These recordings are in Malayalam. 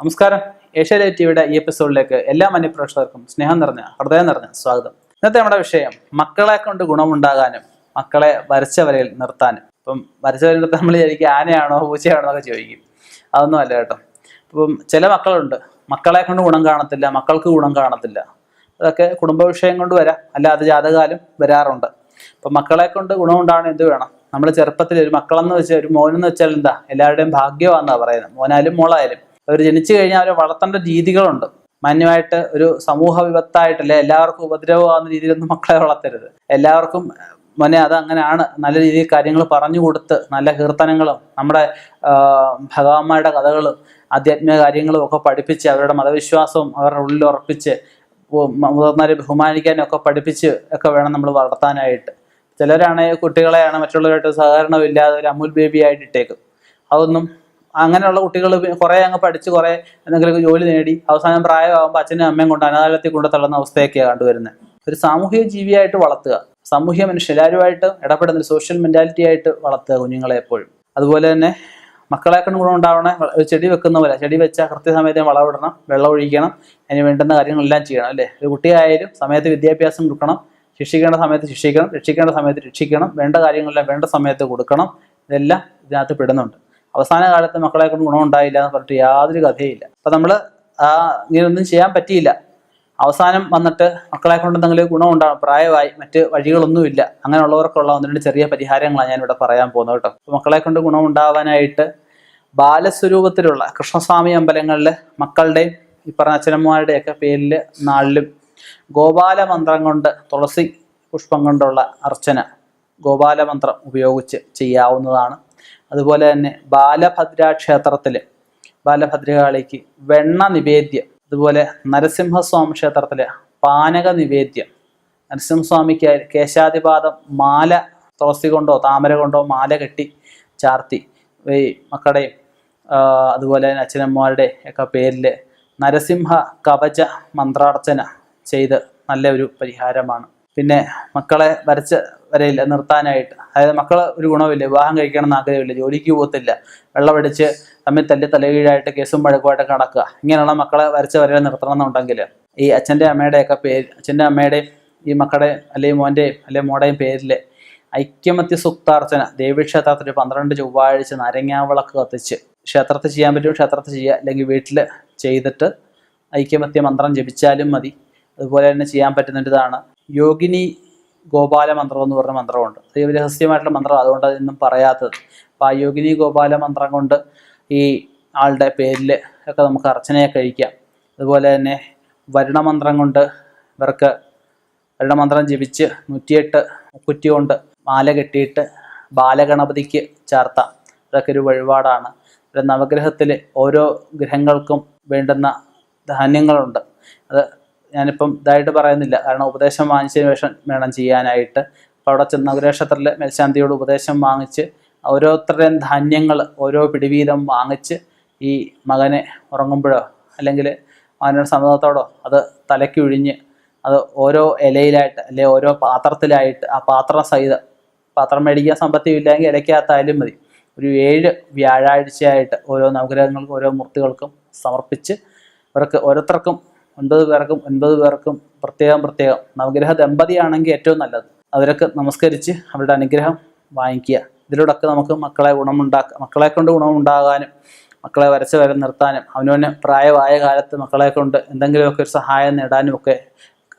നമസ്കാരം. ഏഷ്യാനെറ്റ് ടിവിയുടെ ഈ എപ്പിസോഡിലേക്ക് എല്ലാ മനുപ്രേക്ഷകർക്കും സ്നേഹം നിറഞ്ഞ ഹൃദയം നിറഞ്ഞ സ്വാഗതം. ഇന്നത്തെ നമ്മുടെ വിഷയം മക്കളെ കൊണ്ട് ഗുണമുണ്ടാകാനും മക്കളെ വരച്ച വരയിൽ നിർത്താനും. ഇപ്പം വരച്ച വരയിൽ നിർത്താൻ നമ്മൾ ശരിക്കും ആനയാണോ പൂച്ചയാണോ എന്നൊക്കെ ചോദിക്കും. അതൊന്നും അല്ല കേട്ടോ. ഇപ്പം ചില മക്കളുണ്ട് മക്കളെ കൊണ്ട് ഗുണം കാണത്തില്ല മക്കൾക്ക് ഗുണം കാണത്തില്ല. അതൊക്കെ കുടുംബ വിഷയം കൊണ്ട് വരാം. അല്ലാതെ ജാതകാലം വരാറുണ്ട്. അപ്പം മക്കളെ കൊണ്ട് ഗുണമുണ്ടാകണം എന്ത് വേണം? നമ്മൾ ചെറുപ്പത്തിൽ ഒരു മക്കളെന്ന് വെച്ചാൽ ഒരു മോനെന്ന് വെച്ചാൽ എന്താ എല്ലാവരുടെയും ഭാഗ്യമാണെന്നാണ് പറയുന്നത്. മോനായാലും മോളായാലും. അവർ ജനിച്ചു കഴിഞ്ഞാൽ അവരെ വളർത്തേണ്ട രീതികളുണ്ട്. മാന്യമായിട്ട് ഒരു സമൂഹ വിപത്തായിട്ടല്ലേ എല്ലാവർക്കും ഉപദ്രവമാകുന്ന രീതിയിലൊന്നും മക്കളെ വളർത്തരുത്. എല്ലാവർക്കും മോനെ അത് അങ്ങനെയാണ്. നല്ല രീതിയിൽ കാര്യങ്ങൾ പറഞ്ഞു കൊടുത്ത് നല്ല കീർത്തനങ്ങളും നമ്മുടെ ഭഗവാന്മാരുടെ കഥകളും ആധ്യാത്മിക കാര്യങ്ങളും ഒക്കെ പഠിപ്പിച്ച് അവരുടെ മതവിശ്വാസവും അവരുടെ ഉള്ളിൽ ഉറപ്പിച്ച് മുതിർന്നവരെ ബഹുമാനിക്കാനും ഒക്കെ പഠിപ്പിച്ച് ഒക്കെ വേണം നമ്മൾ വളർത്താനായിട്ട്. ചിലരാണെങ്കിൽ കുട്ടികളെയാണ് മറ്റുള്ളവരായിട്ട് സഹകരണമില്ലാതെ ഒരു അമുൽ ബേബി ആയിട്ട് ഇട്ടേക്കും. അതൊന്നും അങ്ങനെയുള്ള കുട്ടികൾ കുറേ അങ്ങ് പഠിച്ച് കുറേ എന്തെങ്കിലും ജോലി നേടി അവസാനം പ്രായമാകുമ്പോൾ അച്ഛനും അമ്മയും കൊണ്ട് അനാഥാലയത്തിൽ കൊണ്ട് തള്ളുന്ന അവസ്ഥയൊക്കെയാണ് കണ്ടുവരുന്നത് ഒരു സാമൂഹിക ജീവിയായിട്ട് വളർത്തുക. സാമൂഹ്യ മനുഷ്യ എല്ലാവരുമായിട്ട് ഇടപെടുന്ന സോഷ്യൽ മെന്റാലിറ്റി ആയിട്ട് വളർത്തുക കുഞ്ഞുങ്ങളെ എപ്പോഴും. അതുപോലെ തന്നെ മക്കളെ കൊണ്ട് ഗുണം ഉണ്ടാവണേ ഒരു ചെടി വെക്കുന്ന പോലെ ചെടി വെച്ചാൽ കൃത്യസമയത്ത് വളമിടണം വെള്ളം ഒഴിക്കണം അതിന് വേണ്ടുന്ന കാര്യങ്ങളെല്ലാം ചെയ്യണം അല്ലേ? ഒരു കുട്ടിയായാലും സമയത്ത് വിദ്യാഭ്യാസം കൊടുക്കണം ശിക്ഷിക്കേണ്ട സമയത്ത് ശിക്ഷിക്കണം രക്ഷിക്കേണ്ട സമയത്ത് രക്ഷിക്കണം വേണ്ട കാര്യങ്ങളെല്ലാം വേണ്ട സമയത്ത് കൊടുക്കണം. ഇതെല്ലാം ഇതിനകത്ത് പെടുന്നുണ്ട്. അവസാന കാലത്ത് മക്കളെ കൊണ്ട് ഗുണം ഉണ്ടായില്ല എന്ന് പറഞ്ഞിട്ട് യാതൊരു കഥയില്ല അപ്പൊ നമ്മൾ ഇങ്ങനെയൊന്നും ചെയ്യാൻ പറ്റിയില്ല. അവസാനം വന്നിട്ട് മക്കളെ കൊണ്ട് എന്തെങ്കിലും ഗുണം ഉണ്ടാകും പ്രായമായി മറ്റ് വഴികളൊന്നുമില്ല. അങ്ങനെയുള്ളവർക്കുള്ള ഒന്ന് ചെറിയ പരിഹാരങ്ങളാണ് ഞാൻ ഇവിടെ പറയാൻ പോകുന്നത് കേട്ടോ. മക്കളെ കൊണ്ട് ഗുണം ഉണ്ടാവാനായിട്ട് ബാലസ്വരൂപത്തിലുള്ള കൃഷ്ണസ്വാമി അമ്പലങ്ങളിൽ മക്കളുടെയും ഈ പറഞ്ഞ അച്ഛനമ്മമാരുടെയൊക്കെ പേരിൽ നാളിലും ഗോപാല മന്ത്രം കൊണ്ട് തുളസി പുഷ്പം കൊണ്ടുള്ള അർച്ചന ഗോപാല മന്ത്രം ഉപയോഗിച്ച് ചെയ്യാവുന്നതാണ്. അതുപോലെ തന്നെ ബാലഭദ്ര ക്ഷേത്രത്തിൽ ബാലഭദ്രകാളിക്ക് വെണ്ണ നിവേദ്യം അതുപോലെ നരസിംഹസ്വാമി ക്ഷേത്രത്തിൽ പാനക നിവേദ്യം നരസിംഹസ്വാമിക്ക് കേശാതിപാദം മാല തുളസി കൊണ്ടോ താമര കൊണ്ടോ മാല കെട്ടി ചാർത്തി. ഈ മക്കളുടെയും അതുപോലെ തന്നെ അച്ഛനമ്മമാരുടെ ഒക്കെ പേരിൽ നരസിംഹ കവച മന്ത്രാർച്ചന ചെയ്ത് നല്ല ഒരു പരിഹാരമാണ്. പിന്നെ മക്കളെ വരച്ച് വരയിൽ നിർത്താനായിട്ട്. അതായത് മക്കളെ ഒരു ഗുണമില്ല വിവാഹം കഴിക്കണം എന്ന് ആഗ്രഹമില്ല ജോലിക്ക് പോകത്തില്ല. വെള്ളമടിച്ച് തമ്മിൽ തല്ലി തലകീഴായിട്ട് കേസും വഴക്കുമായിട്ട് നടക്കുക ഇങ്ങനെയുള്ള മക്കളെ വരച്ച് വരയിൽ നിർത്തണം എന്നുണ്ടെങ്കിൽ ഈ അച്ഛന്റെ അമ്മയുടെയൊക്കെ പേര് അച്ഛന്റെ അമ്മയുടെയും ഈ മക്കളുടെ അല്ലെങ്കിൽ മോന്റെയും അല്ലെങ്കിൽ മോടെയും പേരിൽ ഐക്യമത്യ സുക്താർച്ചന ദേവീക്ഷേത്രത്തിൽ പന്ത്രണ്ട് ചൊവ്വാഴ്ച നാരങ്ങാവിളക്ക് കത്തിച്ച് ക്ഷേത്രത്തിൽ ചെയ്യാൻ പറ്റും ക്ഷേത്രത്തിൽ ചെയ്യുക. അല്ലെങ്കിൽ വീട്ടിൽ ചെയ്തിട്ട് ഐക്യമത്യ മന്ത്രം ജപിച്ചാലും മതി. അതുപോലെ തന്നെ ചെയ്യാൻ പറ്റുന്നതാണ് യോഗിനി ഗോപാല മന്ത്രം എന്ന് പറഞ്ഞ മന്ത്രമുണ്ട്. അത് രഹസ്യമായിട്ടുള്ള മന്ത്രം അതുകൊണ്ട് അതൊന്നും പറയാത്തത്. അപ്പം ആ യോഗിനി ഗോപാല മന്ത്രം കൊണ്ട് ഈ ആളുടെ പേരിൽ ഒക്കെ നമുക്ക് അർച്ചനയെ കഴിക്കാം. അതുപോലെ തന്നെ വരുണമന്ത്രം കൊണ്ട് ഇവർക്ക് വരുണമന്ത്രം ജപിച്ച് നൂറ്റിയെട്ട് കുറ്റി കൊണ്ട് മാല കെട്ടിയിട്ട് ബാലഗണപതിക്ക് ചാർത്താം അതൊക്കെ ഒരു വഴിപാടാണ്. നവഗ്രഹത്തിൽ ഓരോ ഗ്രഹങ്ങൾക്കും വേണ്ടുന്ന ധാന്യങ്ങളുണ്ട്. അത് ഞാനിപ്പം ഇതായിട്ട് പറയുന്നില്ല. കാരണം ഉപദേശം വാങ്ങിച്ചതിന് ശേഷം വേണം ചെയ്യാനായിട്ട്. അപ്പോൾ അവിടെ ചെന്ന് നഗരക്ഷേത്രത്തിൽ മേൽശാന്തിയോട് ഉപദേശം വാങ്ങിച്ച് ഓരോരുത്തരുടെയും ധാന്യങ്ങൾ ഓരോ പിടിവീതം വാങ്ങിച്ച് ഈ മകനെ ഉറങ്ങുമ്പോഴോ അല്ലെങ്കിൽ അവനോട് സമ്മതത്തോടോ അത് തലയ്ക്ക് ഒഴിഞ്ഞ് അത് ഓരോ ഇലയിലായിട്ട് അല്ലെ ഓരോ പാത്രത്തിലായിട്ട് ആ പാത്രം സഹിതം പാത്രം മേടിക്കാൻ സമ്പത്തിയില്ലെങ്കിൽ ഇലയ്ക്കകത്തായാലും മതി. ഒരു ഏഴ് വ്യാഴാഴ്ചയായിട്ട് ഓരോ നവഗ്രഹങ്ങൾക്കും ഓരോ മൂർത്തികൾക്കും സമർപ്പിച്ച് അവർക്ക് ഓരോരുത്തർക്കും ഒൻപത് പേർക്കും ഒൻപത് പേർക്കും പ്രത്യേകം പ്രത്യേകം നവഗ്രഹ ദമ്പതിയാണെങ്കിൽ ഏറ്റവും നല്ലത്. അവരൊക്കെ നമസ്കരിച്ച് അവരുടെ അനുഗ്രഹം വാങ്ങിക്കുക. ഇതിലൂടെയൊക്കെ നമുക്ക് മക്കളെ ഗുണമുണ്ടാക്കുക മക്കളെ കൊണ്ട് ഗുണമുണ്ടാകാനും മക്കളെ വരച്ച് വരെ നിർത്താനും അവനവന് പ്രായമായ കാലത്ത് മക്കളെ കൊണ്ട് എന്തെങ്കിലുമൊക്കെ ഒരു സഹായം നേടാനും ഒക്കെ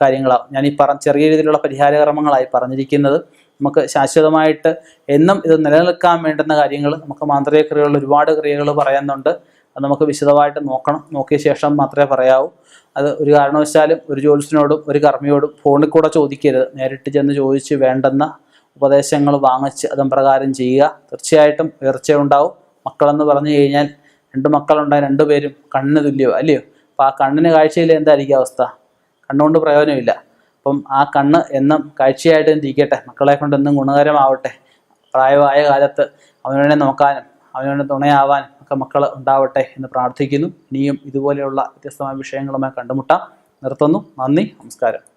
കാര്യങ്ങളാവും. ഞാൻ ഈ പറ ചെറിയ രീതിയിലുള്ള പരിഹാരകർമ്മങ്ങളായി പറഞ്ഞിരിക്കുന്നത് നമുക്ക് ശാശ്വതമായിട്ട് എന്നും ഇത് നിലനിൽക്കാൻ വേണ്ടുന്ന കാര്യങ്ങൾ നമുക്ക് മാന്ത്രിക ക്രിയകൾ ഒരുപാട് ക്രിയകൾ പറയുന്നുണ്ട്. അത് നമുക്ക് വിശദമായിട്ട് നോക്കണം. നോക്കിയ ശേഷം മാത്രമേ പറയാവൂ. അത് ഒരു കാരണവശാലും ഒരു ജോലിസിനോടും ഒരു കർമ്മിയോടും ഫോണിൽ കൂടെ ചോദിക്കരുത്. നേരിട്ട് ചെന്ന് ചോദിച്ച് വേണ്ടെന്ന ഉപദേശങ്ങൾ വാങ്ങിച്ച് അതും പ്രകാരം ചെയ്യുക. തീർച്ചയായിട്ടും ഉയർച്ചയുണ്ടാവും. മക്കളെന്ന് പറഞ്ഞു കഴിഞ്ഞാൽ രണ്ട് മക്കളുണ്ടായ രണ്ടുപേരും കണ്ണിന് തുല്യവും അല്ലയോ? അപ്പോൾ ആ കണ്ണിന് കാഴ്ചയിൽ എന്തായിരിക്കും അവസ്ഥ? കണ്ണുകൊണ്ട് പ്രയോജനമില്ല. അപ്പം ആ കണ്ണ് എന്നും കാഴ്ചയായിട്ട് ഇരിക്കട്ടെ. മക്കളെ കൊണ്ട് എന്നും ഗുണകരമാവട്ടെ. പ്രായമായ കാലത്ത് അവനെ നോക്കാനും അവനുവേണ്ടി തുണയാവാനും ഒക്കെ മക്കൾ ഉണ്ടാവട്ടെ എന്ന് പ്രാർത്ഥിക്കുന്നു. ഇനിയും ഇതുപോലെയുള്ള വ്യത്യസ്തമായ വിഷയങ്ങളുമായി കണ്ടുമുട്ടാം. നിർത്തുന്നു. നന്ദി. നമസ്കാരം.